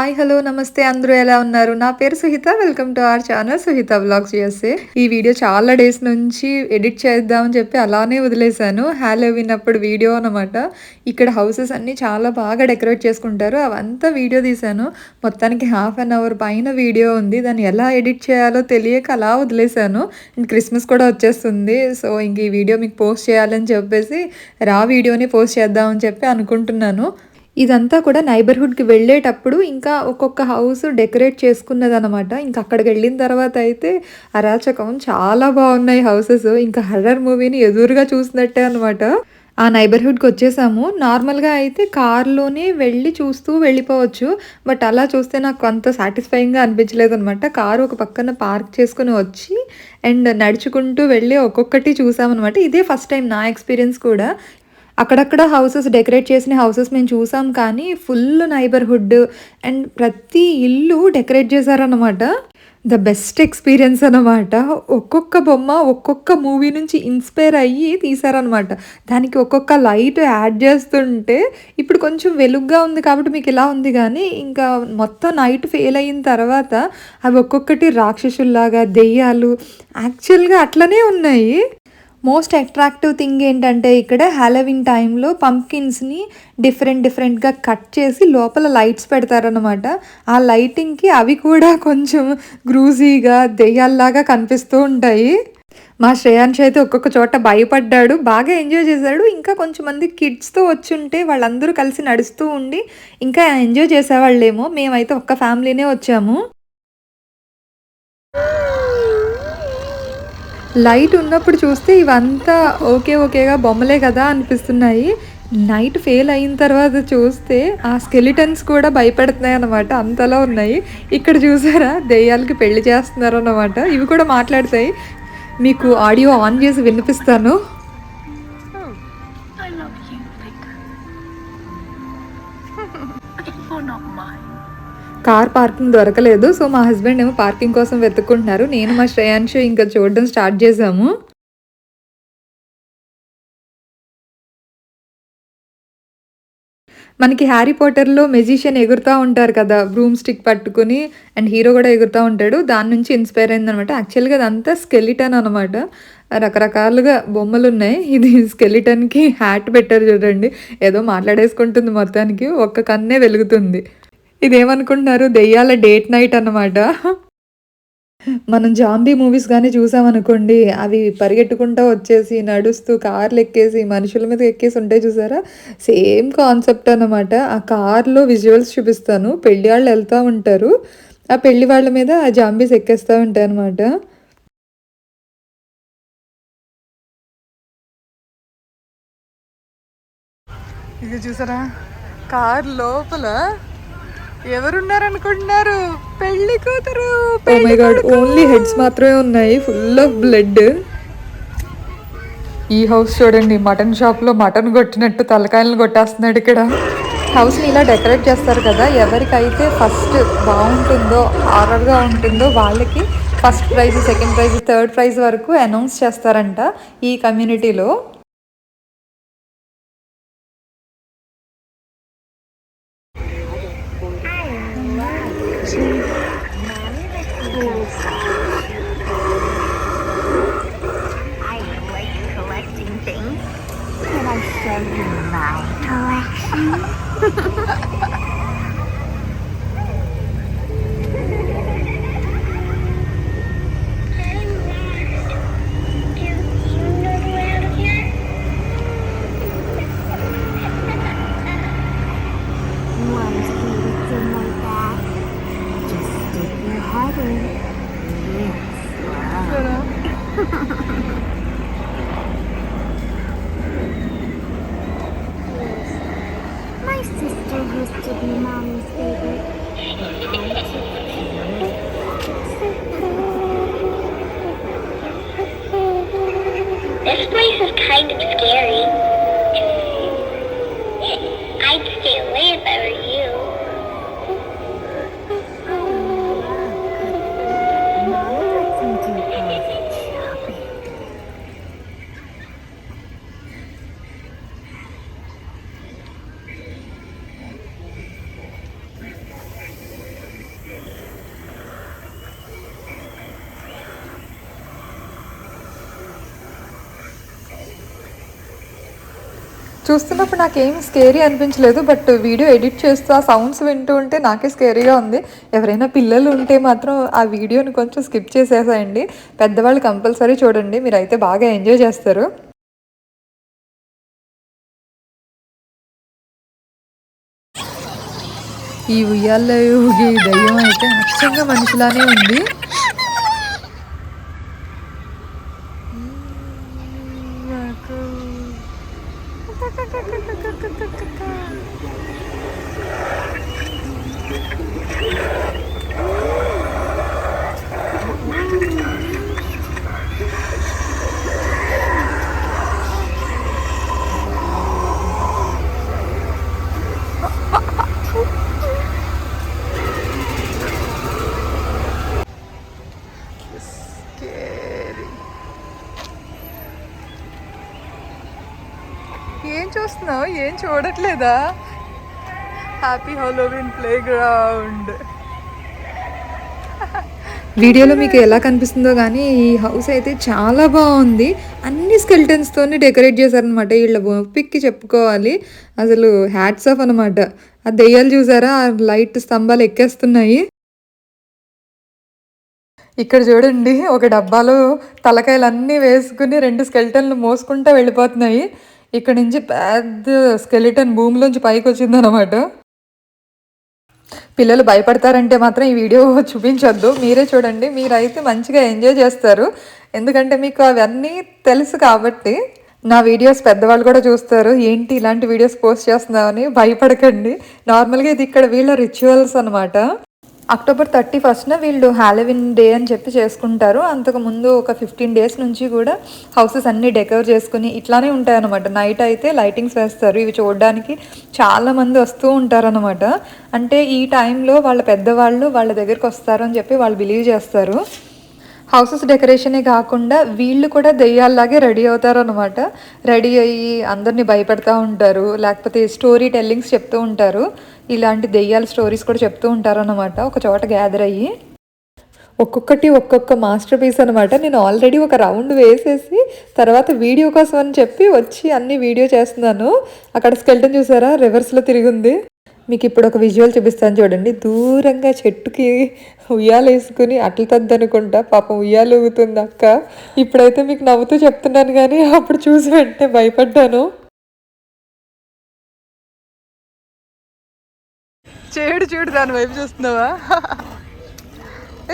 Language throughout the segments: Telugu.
హాయ్ హలో నమస్తే అందరూ ఎలా ఉన్నారు? నా పేరు Suhitha welcome to our channel Suhitha vlogs చేస్తే ఈ వీడియో చాలా డేస్ నుంచి ఎడిట్ చేద్దామని చెప్పి అలానే వదిలేశాను. హ్యాలోవిన్ అప్పుడు వీడియో అనమాట ఇక్కడ హౌసెస్ అన్ని చాలా బాగా డెకరేట్ చేసుకుంటారు. అవంతా వీడియో తీశాను. మొత్తానికి హాఫ్ అన్ అవర్ పైన వీడియో ఉంది. దాన్ని ఎలా ఎడిట్ చేయాలో తెలియక అలా వదిలేశాను. అండ్ క్రిస్మస్ కూడా వచ్చేస్తుంది. సో ఇంక ఈ వీడియో మీకు పోస్ట్ చేయాలని చెప్పేసి రా వీడియోని పోస్ట్ చేద్దామని చెప్పి అనుకుంటున్నాను. ఇదంతా కూడా నైబర్హుడ్కి వెళ్ళేటప్పుడు ఇంకా ఒక్కొక్క హౌస్ డెకరేట్ చేసుకున్నదనమాట ఇంకా అక్కడికి వెళ్ళిన తర్వాత అయితే అరాచకం చాలా బాగున్నాయి హౌసెస్. ఇంకా హర్రర్ మూవీని ఎదురుగా చూసినట్టే అనమాట ఆ నైబర్హుడ్కి వచ్చేసాము. నార్మల్గా అయితే కార్లోనే వెళ్ళి చూస్తూ వెళ్ళిపోవచ్చు. బట్ అలా చూస్తే నాకు అంత సాటిస్ఫైయింగ్గా అనిపించలేదు అనమాట కారు ఒక పక్కన పార్క్ చేసుకుని వచ్చి అండ్ నడుచుకుంటూ వెళ్ళి ఒక్కొక్కటి చూసామన్నమాట. ఇదే ఫస్ట్ టైం నా ఎక్స్పీరియన్స్ కూడా. అక్కడక్కడ హౌసెస్ డెకరేట్ చేసిన హౌసెస్ మేము చూసాం. కానీ ఫుల్ నైబర్హుడ్ అండ్ ప్రతి ఇల్లు డెకరేట్ చేశారనమాట ద బెస్ట్ ఎక్స్పీరియన్స్ అనమాట ఒక్కొక్క బొమ్మ ఒక్కొక్క మూవీ నుంచి ఇన్స్పైర్ అయ్యి తీసారనమాట దానికి ఒక్కొక్క లైట్ యాడ్ చేస్తుంటే ఇప్పుడు కొంచెం వెలుగ్గా ఉంది కాబట్టి మీకు ఇలా ఉంది కానీ ఇంకా మొత్తం నైట్ ఫెయిల్ అయిన తర్వాత అవి ఒక్కొక్కటి రాక్షసుల్లాగా దెయ్యాలు యాక్చువల్గా అట్లనే ఉన్నాయి. మోస్ట్ అట్రాక్టివ్ థింగ్ ఏంటంటే ఇక్కడ హ్యాలోవిన్ టైంలో పంప్కిన్స్ని డిఫరెంట్ డిఫరెంట్గా కట్ చేసి లోపల లైట్స్ పెడతారనమాట ఆ లైటింగ్కి అవి కూడా కొంచెం గ్రూజీగా దెయ్యాల్లాగా కనిపిస్తూ ఉంటాయి. మా శ్రేయాంశ్ అయితే ఒక్కొక్క చోట భయపడ్డాడు బాగా ఎంజాయ్ చేశాడు. ఇంకా కొంచెం మంది కిడ్స్తో వచ్చి ఉంటే వాళ్ళందరూ కలిసి నడుస్తూ ఉండి ఇంకా ఎంజాయ్ చేసేవాళ్ళేమో. మేమైతే ఒక్క ఫ్యామిలీనే వచ్చాము. లైట్ ఉన్నప్పుడు చూస్తే ఇవంతా ఓకే ఓకేగా బొమ్మలే కదా అనిపిస్తున్నాయి. నైట్ ఫెయిల్ అయిన తర్వాత చూస్తే ఆ స్కెలిటన్స్ కూడా భయపెడుతున్నాయి అనమాట అంతలా ఉన్నాయి. ఇక్కడ చూసారా దెయ్యాలకి పెళ్ళి చేస్తున్నారు అన్నమాట ఇవి కూడా మాట్లాడతాయి. మీకు ఆడియో ఆన్ చేసి వినిపిస్తాను. కార్ పార్కింగ్ దొరకలేదు. సో మా హస్బెండ్ ఏమో పార్కింగ్ కోసం వెతుక్కుంటున్నారు. నేను మా శ్రేయాంశు ఇంకా చూడడం స్టార్ట్ చేసాము. మనకి హ్యారీ పోటర్లో మెజిషియన్ ఎగురుతూ ఉంటారు కదా బ్రూమ్ స్టిక్ పట్టుకుని అండ్ హీరో కూడా ఎగురుతూ ఉంటాడు. దాని నుంచి ఇన్స్పైర్ అయిందనమాట. యాక్చువల్గా అదంతా స్కెలిటన్ అనమాట. రకరకాలుగా బొమ్మలు ఉన్నాయి ఇది స్కెలిటన్కి హ్యాట్ పెట్టారు చూడండి. ఏదో మాట్లాడేసుకుంటుంది మొత్తానికి. ఒక్క కన్నే వెలుగుతుంది. ఇదేమనుకుంటున్నారు? దెయ్యాల డేట్ నైట్ అన్నమాట. మనం జాంబీ మూవీస్ కానీ చూసామనుకోండి అవి పరిగెట్టుకుంటూ వచ్చేసి నడుస్తూ కార్లు ఎక్కేసి మనుషుల మీద ఎక్కేసి ఉంటాయి చూసారా? సేమ్ కాన్సెప్ట్ అనమాట ఆ కార్లో విజువల్స్ చూపిస్తాను పెళ్ళి వాళ్ళు వెళ్తూ ఉంటారు. ఆ పెళ్ళి వాళ్ళ మీద ఆ జాంబీస్ ఎక్కేస్తూ ఉంటాయి అనమాట ఇది చూసారా? కార్ లోపల ఎవరున్నారనుకుంటున్నారు? పెళ్ళి కూతురు oh my god only heads మాత్రమే ఉన్నాయి. ఫుల్ ఆఫ్ బ్లడ్ ఈ హౌస్ చూడండి మటన్ షాప్లో మటన్ కొట్టినట్టు తలకాయలను కొట్టేస్తున్నాడు ఇక్కడ. హౌస్ని ఇలా డెకరేట్ చేస్తారు కదా ఎవరికైతే ఫస్ట్ బాగుంటుందో హారర్గా ఉంటుందో వాళ్ళకి first prize second prize third prize వరకు అనౌన్స్ చేస్తారంట ఈ కమ్యూనిటీలో kind of scary. చూస్తున్నప్పుడు నాకేం స్కేరీ అనిపించలేదు బట్ వీడియో ఎడిట్ చేస్తూ ఆ సౌండ్స్ వింటూ ఉంటే నాకే స్కేరీగా ఉంది. ఎవరైనా పిల్లలు ఉంటే మాత్రం ఆ వీడియోని కొంచెం స్కిప్ చేసేసేయండి. పెద్దవాళ్ళు కంపల్సరీ చూడండి మీరైతే బాగా ఎంజాయ్ చేస్తారు. ఈ ఉయ్యాల్లో ఊగే ఈ దయ్యం అయితే అచ్చంగా మనిషిలానే ఉంది ఏం చూస్తున్నావు? ఏం చూడట్లేదా? హ్యాపీ హలోవిన్ ప్లే గ్రౌండ్ వీడియోలో మీకు ఎలా కనిపిస్తుందో కానీ ఈ హౌస్ అయితే చాలా బాగుంది. అన్ని స్కెల్టన్స్తోని డెకరేట్ చేశారనమాట వీళ్ళ ఓపిక్కి చెప్పుకోవాలి. అసలు హ్యాట్స్ ఆఫ్ అనమాట ఆ దెయ్యాలు చూసారా? ఆ లైట్ స్తంభాలు ఎక్కేస్తున్నాయి. ఇక్కడ చూడండి ఒక డబ్బాలో తలకాయలన్నీ వేసుకుని రెండు స్కెల్టన్లు మోసుకుంటూ వెళ్ళిపోతున్నాయి. ఇక్కడ నుంచి పెద్ద స్కెలిటన్ భూమిలోంచి పైకి వచ్చిందనమాట పిల్లలు భయపడతారంటే మాత్రం ఈ వీడియో చూపించొద్దు. మీరే చూడండి. మీరైతే మంచిగా ఎంజాయ్ చేస్తారు. ఎందుకంటే మీకు అవన్నీ తెలుసు కాబట్టి నా వీడియోస్ పెద్దవాళ్ళు కూడా చూస్తారు. ఏంటి ఇలాంటి వీడియోస్ పోస్ట్ చేస్తున్నామని భయపడకండి. నార్మల్గా ఇది ఇక్కడ వీళ్ళ రిచువల్స్ అనమాట అక్టోబర్ థర్టీ ఫస్ట్న వీళ్ళు హ్యాలోవిన్ డే అని చెప్పి చేసుకుంటారు. అంతకు ముందు ఒక ఫిఫ్టీన్ డేస్ నుంచి కూడా హౌసెస్ అన్నీ డెకర్ చేసుకుని ఇట్లానే ఉంటాయన్నమాట. నైట్ అయితే లైటింగ్స్ వేస్తారు. ఇవి చూడడానికి చాలామంది వస్తూ ఉంటారనమాట అంటే ఈ టైంలో వాళ్ళ పెద్దవాళ్ళు వాళ్ళ దగ్గరికి వస్తారు అని చెప్పి వాళ్ళు బిలీవ్ చేస్తారు. హౌసెస్ డెకరేషనే కాకుండా వీళ్ళు కూడా దెయ్యాల్లాగే రెడీ అవుతారు అనమాట రెడీ అయ్యి అందరినీ భయపెడతా ఉంటారు. లేకపోతే స్టోరీ టెల్లింగ్స్ చెప్తూ ఉంటారు. ఇలాంటి దెయ్యాల స్టోరీస్ కూడా చెప్తూ ఉంటారు అనమాట ఒక చోట గ్యాదర్ అయ్యి ఒక్కొక్కటి ఒక్కొక్క మాస్టర్ పీస్ అనమాట నేను ఆల్రెడీ ఒక రౌండ్ వేసేసి తర్వాత వీడియో కోసం అని చెప్పి వచ్చి అన్ని వీడియో చేస్తున్నాను. అక్కడ స్కెల్టన్ చూసారా? రివర్స్లో తిరిగింది మీకు ఇప్పుడు ఒక విజువల్ చూపిస్తాను చూడండి. దూరంగా చెట్టుకి ఉయ్యాలు వేసుకుని అట్ల తద్దనుకుంటా పాపం ఉయ్యాలు ఊగుతుంది అక్క. ఇప్పుడైతే మీకు నవ్వుతూ చెప్తున్నాను కానీ అప్పుడు చూసి వెంటనే భయపడ్డాను. చేడు చూడు దాని వైపు చూస్తున్నావా?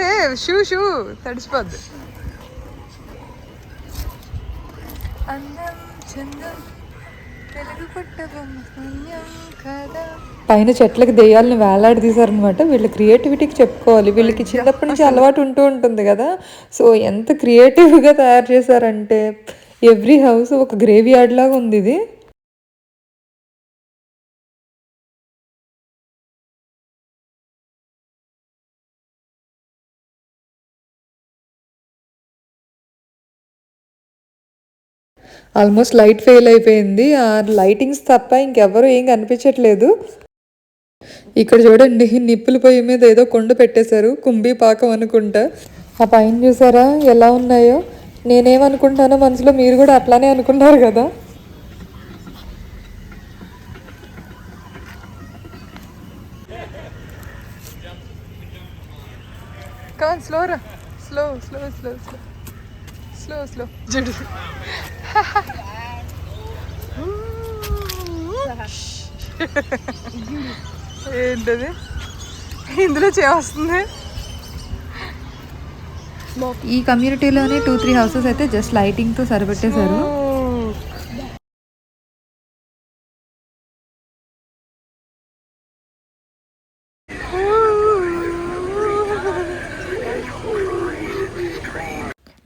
ఏ షూ షూ తడిసిపోద్ది. అందం చందం పైన చెట్లకు దెయ్యాలను వేలాడదీశారనమాట వీళ్ళ క్రియేటివిటీకి చెప్పుకోవాలి. వీళ్ళకి చిన్నప్పటి నుంచి అలవాటు ఉంటూ ఉంటుంది కదా. సో ఎంత క్రియేటివ్గా తయారు చేశారంటే ఎవ్రీ హౌస్ ఒక గ్రేవ్ యార్డ్ లాగా ఉంది ఇది. ఆల్మోస్ట్ లైట్ ఫెయిల్ అయిపోయింది. ఆ లైటింగ్స్ తప్ప ఇంకెవ్వరూ ఏం కనిపించట్లేదు. ఇక్కడ చూడండి నిప్పుల పొయ్యి మీద ఏదో కొండ పెట్టేశారు కుంభీ పాకం అనుకుంటా. ఆ పైన చూసారా ఎలా ఉన్నాయో? నేనేమనుకుంటానో మనసులో మీరు కూడా అట్లానే అనుకున్నారు కదా. కాన్ slow slow slow slow slow slow slow చూడు ఏంటది? ఇందులో చేస్తుంది ఈ కమ్యూనిటీలోనే టూ త్రీ హౌసెస్ అయితే జస్ట్ లైటింగ్తో సరిపెట్టేశారు.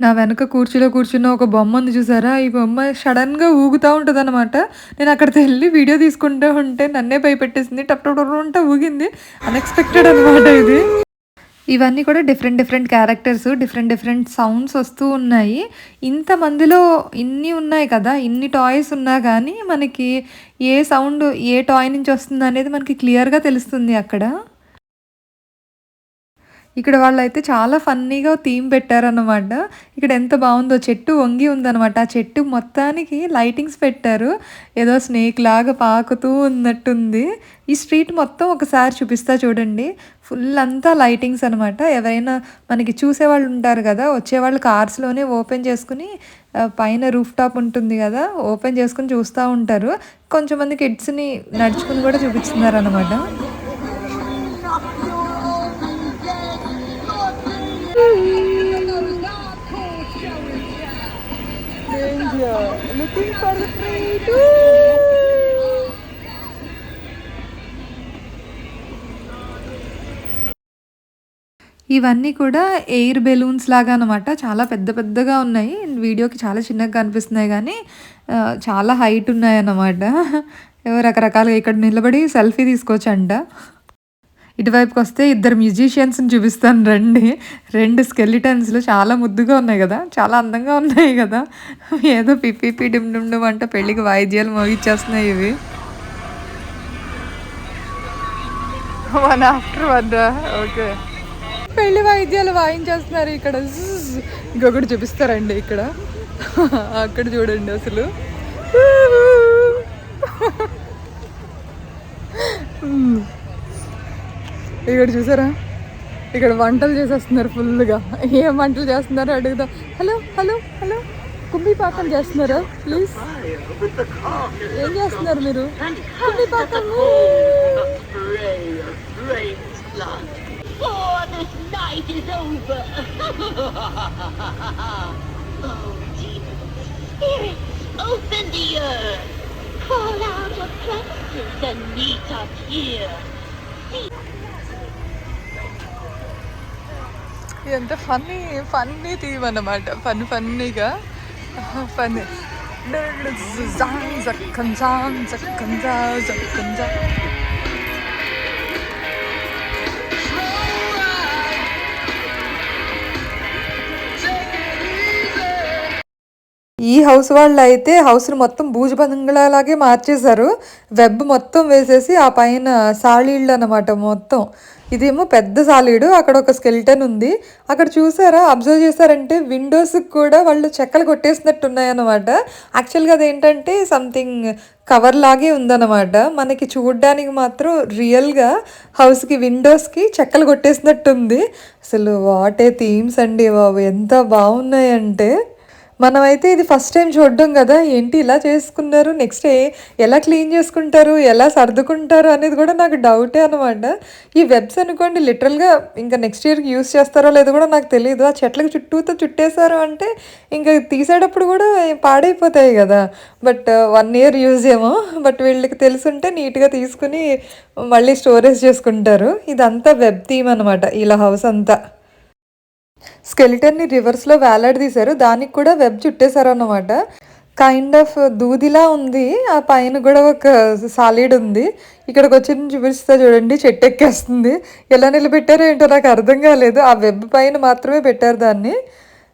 నా వెనక కూర్చులో కూర్చున్న ఒక బొమ్మ ఉంది చూసారా? ఈ బొమ్మ సడన్గా ఊగుతూ ఉంటుంది అనమాట నేను అక్కడికి వెళ్ళి వీడియో తీసుకుంటూ ఉంటే నన్నే భయపెట్టేసింది. టప్ ఊగింది. అన్ఎక్స్పెక్టెడ్ అనమాట ఇది. ఇవన్నీ కూడా different different characters different different sounds వస్తూ ఉన్నాయి. ఇంతమందిలో ఇన్ని ఉన్నాయి కదా ఇన్ని టాయ్స్ ఉన్నా కానీ మనకి ఏ సౌండ్ ఏ టాయ్ నుంచి వస్తుంది అనేది మనకి క్లియర్గా తెలుస్తుంది అక్కడ. ఇక్కడ వాళ్ళైతే చాలా ఫన్నీగా థీమ్ పెట్టారన్నమాట. ఇక్కడ ఎంత బాగుందో చెట్టు వంగి ఉందన్నమాట. ఆ చెట్టు మొత్తానికి లైటింగ్స్ పెట్టారు. ఏదో స్నేక్ లాగా పాకుతూ ఉన్నట్టుంది. ఈ స్ట్రీట్ మొత్తం ఒకసారి చూపిస్తా చూడండి. ఫుల్ అంతా లైటింగ్స్ అనమాట ఎవరైనా మనకి చూసేవాళ్ళు ఉంటారు కదా వచ్చేవాళ్ళు కార్స్లోనే ఓపెన్ చేసుకుని పైన రూఫ్ టాప్ ఉంటుంది కదా ఓపెన్ చేసుకుని చూస్తూ ఉంటారు. కొంచెం మంది కిడ్స్ని నడుచుకుని కూడా చూపిస్తున్నారు అనమాట ఇవన్నీ కూడా ఎయిర్ బెలూన్స్ లాగా అనమాట చాలా పెద్ద పెద్దగా ఉన్నాయి. వీడియోకి చాలా చిన్నగా కనిపిస్తున్నాయి కానీ చాలా హైట్ ఉన్నాయి అన్నమాట ఏవో రకరకాలుగా ఇక్కడ నిలబడి సెల్ఫీ తీసుకోవచ్చంట. ఇటువైపుకి వస్తే ఇద్దరు మ్యూజిషియన్స్ని చూపిస్తాను రండి. రెండు స్కెలిటన్స్లు చాలా ముద్దుగా ఉన్నాయి కదా? చాలా అందంగా ఉన్నాయి కదా? ఏదో పిప్పి డిమ్ డిమ్ డిమ్ అంటే పెళ్ళికి వాయిద్యాలు మోగిచ్చేస్తున్నాయి ఇవి. వన్ ఆఫ్టర్ వన్ ఓకే పెళ్ళి వాయిద్యాలు వాయించేస్తున్నారు ఇక్కడ. ఇంకొకటి చూపిస్తారండి ఇక్కడ. అక్కడ చూడండి అసలు. ఇక్కడ చూసారా ఇక్కడ వంటలు చేసేస్తున్నారు ఫుల్గా ఏం వంటలు చేస్తున్నారో అడుగుదాం హలో హలో హలో కుంభీ పాకం చేస్తున్నారా ప్లీజ్ ఏం చేస్తున్నారు మీరు కుంభీ పాకం Oh, this night is over. oh, demon spirits, open the earth. Call out your presences and meet us here. ఎంత ఫన్నీ ఫన్నీ థీమ్ అన్నమాట. ఫన్ ఫన్నీగా ఫన్నీ ఈ హౌస్ వాళ్ళు అయితే హౌస్ని మొత్తం బూజు బంగ్లాలాగే మార్చేశారు. వెబ్ మొత్తం వేసేసి ఆ పైన సాళీళ్ళు అనమాట మొత్తం. ఇదేమో పెద్ద సాలీడు అక్కడ ఒక స్కెల్టన్ ఉంది. అక్కడ చూసారా అబ్జర్వ్ చేశారంటే విండోస్కి కూడా వాళ్ళు చెక్కలు కొట్టేసినట్టు ఉన్నాయన్నమాట యాక్చువల్గా అదేంటంటే సంథింగ్ కవర్ లాగే ఉందన్నమాట. మనకి చూడడానికి మాత్రం రియల్గా హౌస్కి విండోస్కి చెక్కలు కొట్టేసినట్టుంది. అసలు వాటే థీమ్స్ అండి బాబు ఎంత బాగున్నాయంటే. మనమైతే ఇది ఫస్ట్ టైం చూడడం కదా ఏంటి ఇలా చేసుకున్నారు? నెక్స్ట్ ఎలా క్లీన్ చేసుకుంటారు? ఎలా సర్దుకుంటారు? అనేది కూడా నాకు డౌటే అనమాట ఈ వెబ్స్ అనుకోండి లిటరల్గా ఇంకా నెక్స్ట్ ఇయర్కి యూస్ చేస్తారో లేదో కూడా నాకు తెలియదు ఆ చెట్లకు చుట్టూతో చుట్టేశారు అంటే ఇంకా తీసేటప్పుడు కూడా పాడైపోతాయి కదా. బట్ వన్ ఇయర్ యూజ్ ఏమో. బట్ వీళ్ళకి తెలుసుంటే నీట్గా తీసుకుని మళ్ళీ స్టోరేజ్ చేసుకుంటారు. ఇదంతా వెబ్ థీమ్ అనమాట ఇలా హౌస్ అంతా. స్కెలిటన్ని రివర్స్లో వేలాడదీశారు దానికి కూడా వెబ్ చుట్టేశారు అన్నమాట కైండ్ ఆఫ్ దూదిలా ఉంది. ఆ పైన కూడా ఒక సాలిడ్ ఉంది. ఇక్కడికి వచ్చి చూపిస్తా చూడండి. చెట్టు ఎక్కేస్తుంది. ఎలా నిలబెట్టారో ఏంటో నాకు అర్థం కాలేదు. ఆ వెబ్ పైన మాత్రమే పెట్టారు దాన్ని.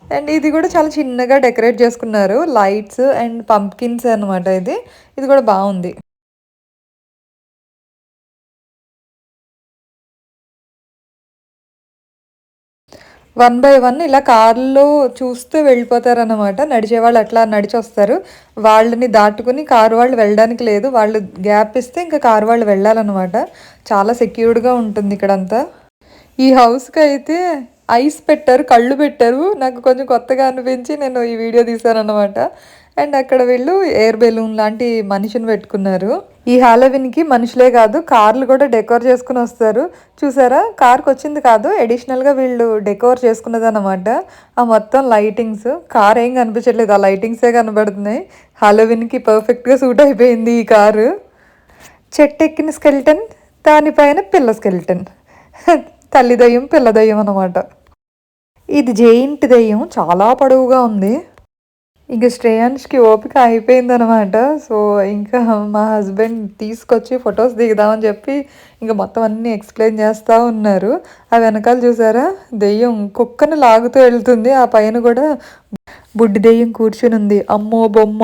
అండ్ ఇది కూడా చాలా చిన్నగా డెకరేట్ చేసుకున్నారు. లైట్స్ అండ్ పంప్కిన్స్ అన్నమాట ఇది. ఇది కూడా బాగుంది. వన్ బై వన్ ఇలా కార్లో చూస్తూ వెళ్ళిపోతారన్నమాట. నడిచే వాళ్ళు అట్లా నడిచి వస్తారు వాళ్ళని దాటుకుని కారు వాళ్ళు వెళ్ళడానికి లేదు. వాళ్ళు గ్యాప్ ఇస్తే ఇంకా కారు వాళ్ళు వెళ్ళాలన్నమాట. చాలా సెక్యూర్డ్గా ఉంటుంది ఇక్కడంతా. ఈ హౌస్కి అయితే ఐస్ పెట్టారు కళ్ళు పెట్టారు. నాకు కొంచెం కొత్తగా అనిపించి నేను ఈ వీడియో తీశాను అనమాట అండ్ అక్కడ వీళ్ళు ఎయిర్ బెలూన్ లాంటి మనిషిని పెట్టుకున్నారు. ఈ హాలోవిన్కి మనుషులే కాదు కార్లు కూడా డెకోర్ చేసుకుని వస్తారు. చూసారా? కార్కి వచ్చింది కాదు అడిషనల్గా వీళ్ళు డెకోర్ చేసుకున్నది అనమాట ఆ మొత్తం లైటింగ్స్ కార్ ఏం కనిపించట్లేదు ఆ లైటింగ్సే కనబడుతున్నాయి. హాలోవిన్కి పర్ఫెక్ట్గా సూట్ అయిపోయింది ఈ కారు. చెట్టు ఎక్కిన స్కెల్టన్ దానిపైన పిల్ల స్కెల్టన్ తల్లి దయ్యం పిల్ల దయ్యం అనమాట ఇది జైంట్ దయ్యం చాలా పొడవుగా ఉంది. ఇంకా శ్రేయాన్స్కి ఓపిక అయిపోయిందనమాట సో ఇంకా మా హస్బెండ్ తీసుకొచ్చి ఫొటోస్ దిగుదామని చెప్పి ఇంకా మొత్తం అన్నీ ఎక్స్ప్లెయిన్ చేస్తూ ఉన్నారు. ఆ వెనకాల చూసారా? దెయ్యం కుక్కను లాగుతూ వెళ్తుంది. ఆ పైన కూడా బుడ్డి దెయ్యం కూర్చుని ఉంది. అమ్మో బొమ్మ!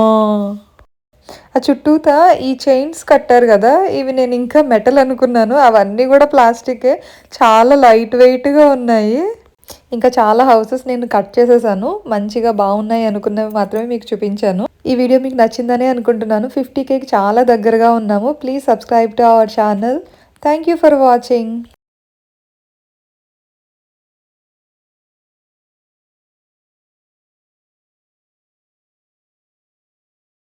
ఆ చుట్టూతా ఈ చైన్స్ కట్టారు కదా ఇవి నేను ఇంకా మెటల్ అనుకున్నాను. అవన్నీ కూడా ప్లాస్టికే. చాలా లైట్ వెయిట్గా ఉన్నాయి. ఇంకా చాలా హౌసెస్ నేను కట్ చేసేసాను. మంచిగా బాగున్నాయి అనుకున్నవి మాత్రమే మీకు చూపించాను. ఈ వీడియో మీకు నచ్చిందనే అనుకుంటున్నాను. ఫిఫ్టీ కేకి చాలా దగ్గరగా ఉన్నాము. Please subscribe to our channel. Thank you for watching.